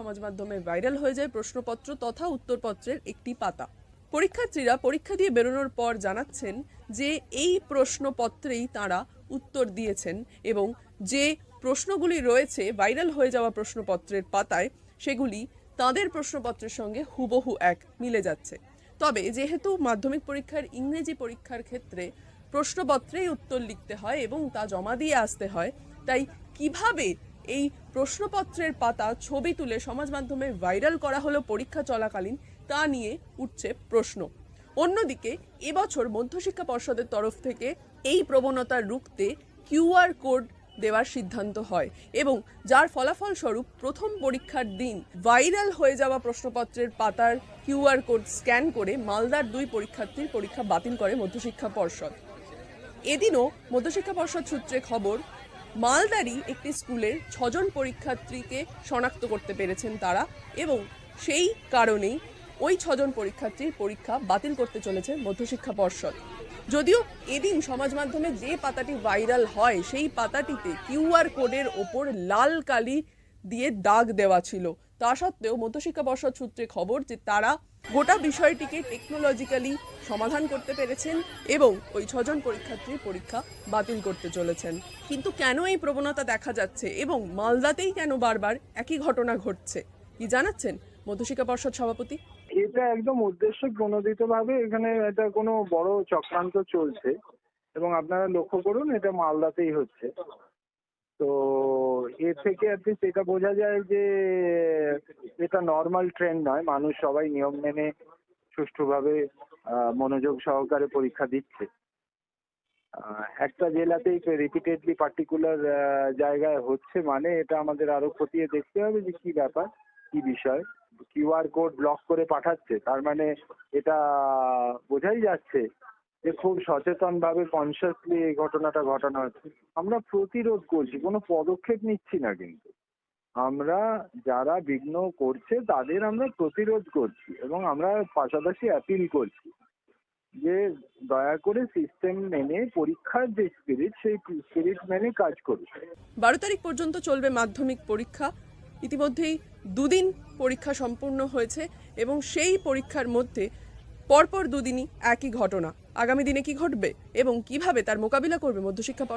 সমাজ মাধ্যমে ভাইরাল হয়ে যায় প্রশ্নপত্র তথা উত্তরপত্রের একটি পাতা। পরীক্ষার্থীরা পরীক্ষা দিয়ে বেরোনোর পর জানাচ্ছেন যে এই প্রশ্নপত্রেই তারা উত্তর দিয়েছেন এবং যে প্রশ্নগুলি রয়েছে ভাইরাল হয়ে যাওয়া প্রশ্নপত্রের পাতায়, সেগুলি তাদের প্রশ্নপত্রের সঙ্গে হুবহু এক মিলে যাচ্ছে। তবে যেহেতু মাধ্যমিক পরীক্ষার ইংরেজি পরীক্ষার ক্ষেত্রে প্রশ্নপত্রেই উত্তর লিখতে হয় এবং তা জমা দিয়ে আসতে হয়, তাই কীভাবে এই প্রশ্নপত্রের পাতা, ছবি তুলে সমাজ মাধ্যমে ভাইরাল করা হলো পরীক্ষা চলাকালীন, তা নিয়ে উঠছে প্রশ্ন। অন্যদিকে, এবছর মধ্যশিক্ষা পর্ষদের তরফ থেকে এই প্রবণতা রুখতে কিউআর কোড দেওয়ার সিদ্ধান্ত হয় এবং যার ফলাফল স্বরূপ প্রথম পরীক্ষার দিন ভাইরাল হয়ে যাওয়া প্রশ্নপত্রের পাতার কিউআর কোড স্ক্যান করে মালদার দুই পরীক্ষার্থীর পরীক্ষা বাতিল করে মধ্যশিক্ষা পর্ষদ। এদিনও মধ্যশিক্ষা পর্ষদ সূত্রে খবর মালদারই একটি স্কুলের ছজন পরীক্ষার্থীকে শনাক্ত করতে পেরেছেন তারা এবং সেই কারণেই ওই ছজন পরীক্ষার্থীর পরীক্ষা বাতিল করতে চলেছে মধ্যশিক্ষা পর্ষদ। যদিও এদিন সমাজ মাধ্যমে যে পাতাটি ভাইরাল হয়, সেই পাতাটিতে কিউআর কোডের ওপর লাল কালি দিয়ে দাগ দেওয়া ছিল। তা সত্ত্বেও মধ্যশিক্ষা পর্ষদ সূত্রে খবর যে তারা গোটা বিষয়টিকে টেকনোলজিক্যালি সমাধান করতে পেরেছেন এবং ওই ছজন পরীক্ষার্থীর পরীক্ষা বাতিল করতে চলেছেন। কিন্তু কেন এই প্রবণতা দেখা যাচ্ছে এবং মালদাতেই কেন বারবার একই ঘটনা ঘটছে? কি জানাচ্ছেন মধ্যশিক্ষা পর্ষদ সভাপতি? এটা একদম উদ্দেশ্য প্রণোদিত ভাবে এখানে এটা কোনো বড় চক্রান্ত চলছে এবং আপনারা লক্ষ্য করুন এটা মালদাতেই হচ্ছে। তো এর থেকে অ্যাটলিস্ট এটা বোঝা যায় যে এটা নর্মাল ট্রেন্ড নয়। মানুষ সবাই নিয়ম মেনে সুষ্ঠুভাবে মনোযোগ সহকারে পরীক্ষা দিচ্ছে। একটা জেলাতেই রিপিটেডলি পার্টিকুলার জায়গায় হচ্ছে মানে এটা আমাদের আরও খতিয়ে দেখতে হবে যে কি ব্যাপার, কি বিষয়। কিউআর কোড ব্লক করে পাঠাচ্ছে, তার মানে এটা বোঝাই যাচ্ছে যে খুব সচেতন ভাবে কনসিয়াসলি এই ঘটনাটা ঘটানো হচ্ছে। আমরা প্রতিরোধ করছি, কোনো পদক্ষেপ নিচ্ছি না কিন্তু। আমরা যারা বিঘ্ন করছে, তাদের আমরা প্রতিরোধ করছি এবং আমরা পাশাপাশি অ্যাপিল করছি যে দয়া করে সিস্টেম মেনে, পরীক্ষার যে স্পিরিট সেই স্পিরিট মেনে কাজ করুন। বারো তারিখ পর্যন্ত চলবে মাধ্যমিক পরীক্ষা। ইতিমধ্যেই দুদিন পরীক্ষা সম্পূর্ণ হয়েছে এবং সেই পরীক্ষার মধ্যে পরপর দুদিনই একই ঘটনা। আগামী দিনে কি ঘটবে এবং কীভাবে তার মোকাবিলা করবে মধ্যশিক্ষা